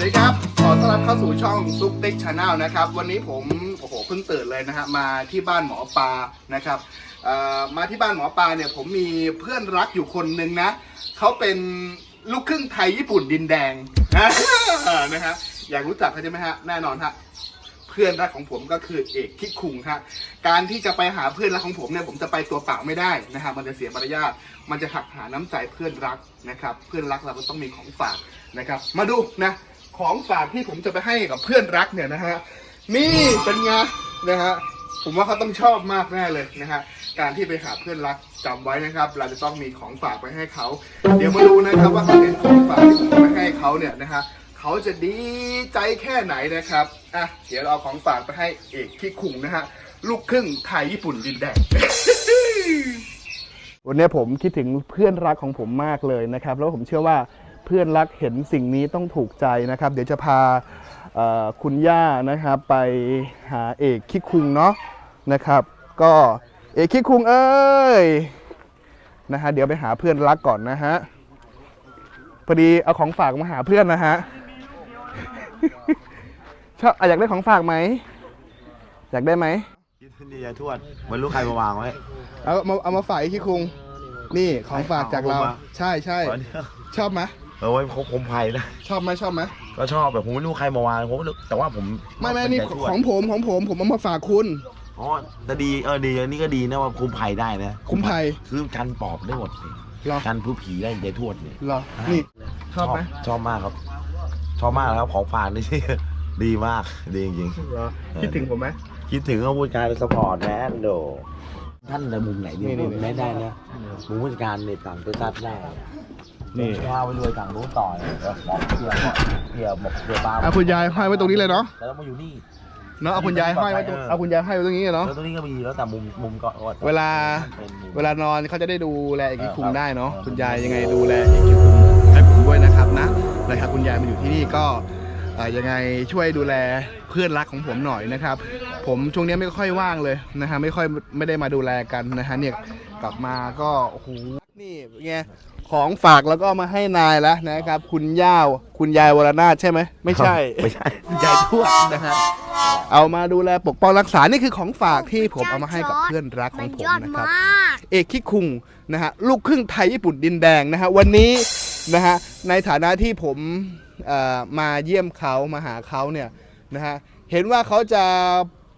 วัสดีครับ ขอต้อนรับเข้าสู่ช่องซุปติ๊กชาแนลนะครับ วันนี้ผมโอ้โหเพิ่งตื่นเลยนะฮะมาที่บ้านหมอปลานะครับมาที่บ้านหมอปลาเนี่ยผมมีเพื่อนรักอยู่คนหนึ่งนะเขาเป็นลูกครึ่งไทยญี่ปุ่นดินแดงนะนะฮะอยากรู้จักเขาใช่ไหมฮะแน่นอนฮะเพื่อนรักของผมก็คือเอกคิกคุงครับการที่จะไปหาเพื่อนรักของผมเนี่ยผมจะไปตัวเปล่าไม่ได้นะฮะมันจะเสียมารยาทมันจะหักหาน้ำใจเพื่อนรักนะครับ เพื่อนรักเราก็ต้องมีของฝากนะครับ มาดูนะ ของฝากที่ผมจะไปให้กับเพื่อนรักเนี่ยนะฮะนี่เป็นไงนะฮะผมว่าเขาต้องชอบมากแน่เลยนะฮะการที่ไปหาเพื่อนรักจำไว้นะครับ เราจะต้องมีของฝากไปให้เขา เดี๋ยวมาดูนะครับว่าเขาเห็นของฝากที่ผมจะไปให้เขาเนี่ยนะฮะเขาจะดีใจแค่ไหนนะครับอะเดี๋ยวเราเอาของฝากไปให้เอกคิคุงนะฮะลูกครึ่งไทยญี่ปุ่นดินแดงวันนี้ผมคิดถึงเพื่อนรักของผมมากเลยนะครับ แล้วผมเชื่อว่า พื่อนรักเห็นสิ่งนี้ต้องถูกใจนะครับ เดี๋ยวจะพาเอ่อคุณย่านะครับไปหาเอกคิคุงเนาะนะครับ ก็เอกคิคุงเอ้ยนะฮะเดี๋ยวไปหาเพื่อนรักก่อนนะฮะพอดีเอาของฝากมาหาเพื่อนนะฮะชอบอะอยากได้ของฝากไหมอยากได้ไหมคิดนี่ยายทวดเหมือนลูกใครมาวางไว้เอามาเอามาฝากไอ้ขี้คุง นี่ของฝากจากเราเอามาใช่ใช่ตอนนี้ชอบไหม เออไว้เขาคมไผ่นะชอบไหมชอบไหมก็ชอบแบบผมไม่รู้ใครมาวางผมไม่รู้แต่ว่าผมไม่ไม่เป็นี่ยายทวดของผมของผมผมเอามาฝากคุณอ๋อแต่ดีเออดีอันนี้ก็ดีนะว่าคุมไผ่ได้นะคุ้มภัยคือกันปอบได้หมดเลยเหรอกันผู้ผีได้ยายทวดเนี่ยเหรอนี่ชอบไหมชอบมากครับ ชอบมากแล้วครับของฝากนี่ดีมากดีจริงเหรอคิดถึงผมไหมๆคิดถึงก็ผู้จัดการสปอร์ตแมนโดท่านในมุมไหนดีนี่นี่มุมไหนได้นะมุมผู้จัดการในต่างประเทศได้ นี่ข้าวไปรวยต่างรู้นต่อเลยเออบอกเพียบอกเพียบอกเพียบ้าเอาคุณยายห้อยไว้ตรงนี้เลยเนาะแล้วมาอยู่นี่ เนาะเอาคุณยายห้อยไว้ตรงเอาคุณยายห้อยไว้ตรงนี้เนาะ แล้วตรงนี้ก็มีแล้วแต่มุมมุมก็ก็เวลา เป็นมุม เวลานอนเขาจะได้ดูแลเอกคิคุงได้เนาะคุณยายยังไงดูแลเอกคิคุงให้ผมด้วยนะครับนะนะครับคุณยายมาอยู่ที่นี่ก็เอ่อยังไงช่วยดูแลเพื่อนรักของผมหน่อยนะครับ ผมช่วงนี้ไม่ค่อยว่างเลยนะฮะไม่ค่อยไม่ได้มาดูแลกันนะฮะเนี่ยกลับมาก็โอ้โห นี่ไงของฝากแล้วก็เอามาให้นายแล้วนะครับ คุณย่าวคุณยายวรนาถใช่ไหมไม่ใช่ ไม่ใช่คุณยายทวดนะฮะเอามาดูแลปกป้องรักษานี่คือของฝากที่ผมเอามาให้กับเพื่อนรักของผมยอดนะครับมากเอกคิคุงนะฮะลูกครึ่งไทยญี่ปุ่นดินแดงนะฮะวันนี้นะฮะในฐานะที่ผมเอ่อมาเยี่ยมเขามาหาเขาเนี่ยนะฮะเห็นว่าเขาจะ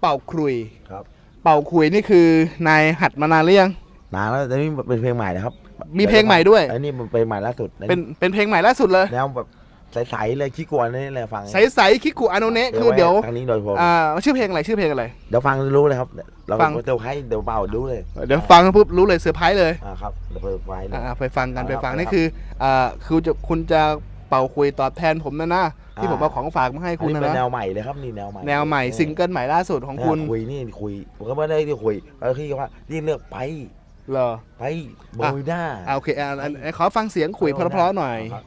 เป่าครุยครับ เป่าครุยนี่คือนายหัดมานานหรือยัง นานแล้วแต่นี่เป็นเพลงใหม่นะครับ มีเพลงใหม่ด้วย อันนี้มันเป็นใหม่ล่าสุดเป็นเป็นเพลงใหม่ล่าสุดเลยแนวแบบใสๆเลยขี้กวนนี่แหละฟังใสใสคิคุอาโนเนะคือเดี๋ยวทางนี้โดยเฉพาะอ่าชื่อเพลงอะไรชื่อเพลงอะไรเดี๋ยวฟังรู้เลยครับเราฟังเดี๋ยวให้เดี๋ยวเป่าดูเลยเดี๋ยวฟังปุ๊บรู้เลยเซอร์ไพรส์เลยอ่าครับเดี๋ยวเปิดไฟเลยอ่าไปฟังกันเอาไปละฟังเอาละนี่คืออ่าคือจะคุณจะเป่าคุยตอบแทนผมนะนะที่อ่าผมเอาของฝากมาให้อันคุณนี้นะเป็นแนนะวใหม่เลยครับนี่แนวใหม่แนวใหม่ซิงเกิลใหม่ล่าสุดของคุณเนี่ยคุยนี่คุยผมก็ไม่ได้ที่คุยแล้วที่ว่านี่เลือกไป เหรอ ไปโบยด้า อ่าโอเคอ่าอันอันขอฟังเสียงคุยเพราะๆหน่อย ครับ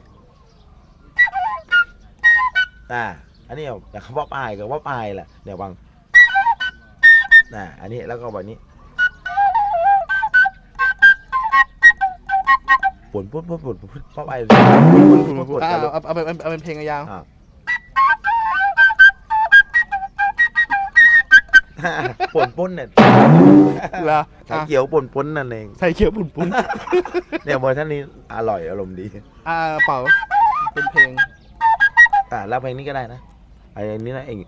อ่า อันนี้แต่คำว่าปลายกับว่าปลายแหละเดี๋ยวฟังน่ะอันนี้แล้วก็แบบนี้ปุ่นปุ่นปุ่นปุ่นปุ่นป้าไปปุ่นปุ่นปุ่นปุ่นอ่าแต่เอาเอาเอาเป็นเอาเป็นเพลงยาว อ่า ป่นปุ้นเนี่ยเหรอสายอะเขียวป่นปุ้นนั่นเองใส่เขียวปุ่นปุ่นเนี่ยเวอร์ชันนี้อร่อยอารมณ์ดีอ่าเป่าเป็นเพลงอ่าแล้วเพลงนี้ก็ได้นะไอ้นี้นะเอง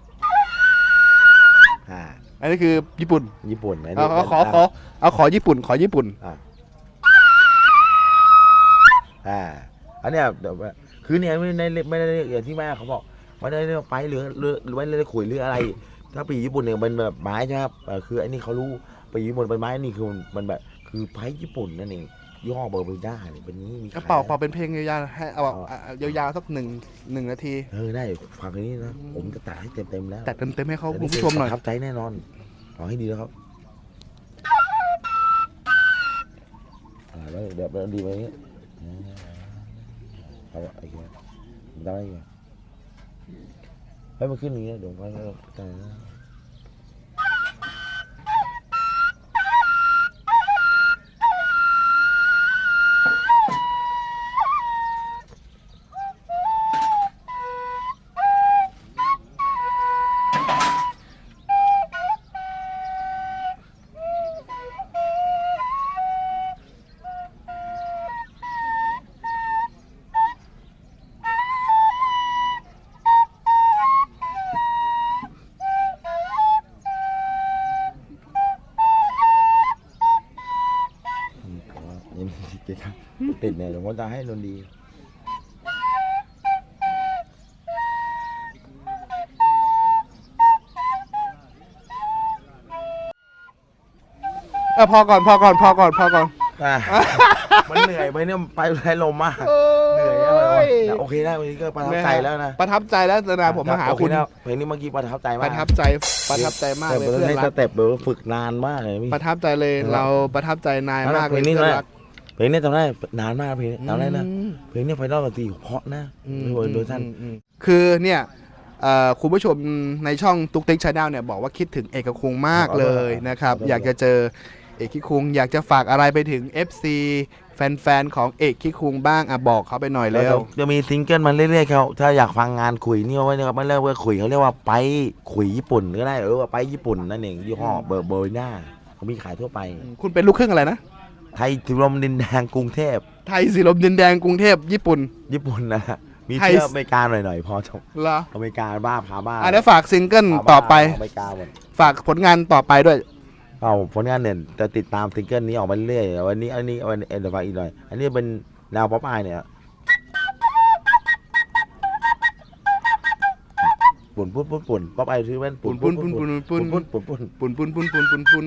อ่าอันนี้คือญี่ปุ่นญี่ปุ่นอันเอานี้เอาขอขอเอาขอญี่ปุ่น ขอญี่ปุ่น อ่าอันเนี้ยเดี๋ยวว่าคือเนี่ยไม่ได้ไม่ได้อย่างที่แม่เขาบอกไม่ได้เรียกไปหรือหรือหรือไม่ได้คุยหรืออะไร ถ้าปีญี่ปุ่นเนี่ยมันแบบไม้ใช่ไหมครับเออคือไอ้นี่เขารู้ปีญี่ปุ่นเป็นไม้นี่คือมันมันแบบคือไม้ญี่ปุ่นนั่นเองยี่ห้อเบอร์เบด้าเนี่ยเป็นนี้มีก็ขายเป่าเป่าเป็นเพลงยาวๆให้เอาแบบอะยาวๆสักหนึ่งหนึ่งนาที เออได้ฟังอันนี้นะผมจะตัดให้เต็มเต็มๆแล้วแต่เต็มๆให้เขาแต่คุณผู้ชมหน่อย ประทับใจแน่นอนเอาให้ดีแล้วครับอ่าแล้วเดี๋ยวดีไปนี้เอาไอ้เหี้ยได้ไง ให้มันขึ้นอย่างเงี้ยเดี๋ยวมันก็แต่ ติดเนี่ยเดี๋ยวผมจะให้ดนตรีเออพอก่อนพอก่อนพอก่อนพอก่อน อะ มันเหนื่อยไปเนี่ยไปใช้ลมมากโอ้เหนื่อยยแล้วแต่โอเคนะวันนี้ก็ประทับใจแล้วนะประทับใจแล้วนะผมมาหาโอเคุณนะเพลงนี้เมื่อกี้ประทับใจปมากระทับใจประทับใจมากเลยแต่เพื่อนในรัสกเต็ปแบบว่าฝึกนานมากเลยพี่ ประทับใจเลยเออเราประทับใจนายมากเพเลลยงนี้เพื่อนนะรัก เพลงนี้จำได้นานมากเพลงนี้จำได้นะอืมเพลงนี้ไฟนอลดนตรีเพราะนะอืมไม่เวอร์โดยท่านอืมอืมคือเนี่ยเอ่อคุณผู้ชมในช่องตุ๊กติ๊กชาแนลเนี่ยบอกว่าคิดถึงเอกคุงมากเลยนะครับขอบคุณอยากจะเจอเอกคิคุง อยากจะฝากอะไรไปถึง FC แฟนๆของเอกคิคุงบ้างอะบอกเขาไปหน่อยแล้เร็ววจะมีซิงเกิลมันเรื่อยๆเขาถ้าอยากฟังงานคุยนี่ว่าเนี่ยมันเรียกว่าคุยเขาเรียกว่าไปคุยญี่ปุ่นก็ได้หรือว่าไปญี่ปุ่นนั่นเองยี่ห้อเบอร์เบอร์น่าเขามีขายทั่วไป คุณเป็นลูกครึ่งอะไรนะ ไทยทิรมดินแดงกรุงเทพ ไทยสีลมดินแดงกรุงเทพญี่ปุ่น ญี่ปุ่นนะฮะมีไทยเที่ยวอเมริกาหน่อยๆพอจบเหรออเมริกาบ้าพาบ้าอะเดี๋ยวฝากซิงเกิลพาบ้าต่อไป อเมริกาหมดฝากผลงานต่อไปด้วย เอาผลงานเนี่ยจะติดตามซิงเกิลนี้ออกมาเรื่อยๆวันนี้อันนี้วันเอ็นเดอร์ฟอีกหน่อย อันนี้เป็นแนวป๊อปอายเนี่ยปุ่นปุ่นปุ่นปุ่นป๊อปอายคือเป็นปุ่นปุ่นปุ่นปุ่นปุ่นปุ่นปุ่นปุ่นปุ่นปุ่นปุ่นปุ่นปุ่นปุ่น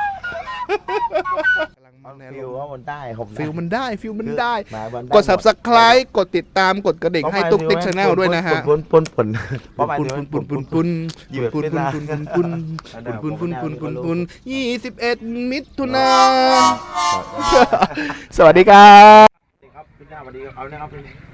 กำลังมันแนฟิลว่ามันได้ผมฟิลมันได้ฟิลมันได้มากด subscribe กดติดตามกดกระดิ่งให้ตุ๊กติ๊กชาแนลด้วยนะฮะปุ่นปุ่นปุ่นปุ่นปุ่นปุ่นปุ่นปุ่นหยิบปุ่นเป็นปุ่นลาปุ่นปุ่นปุ่นปุ่นปุ่นปุ่นปุ่นปุ่นปุ่นยี่สิบเอ็ดมิถุนาสวัสดีครับครับพี่หน้าสวัสดีครับเอานะครับ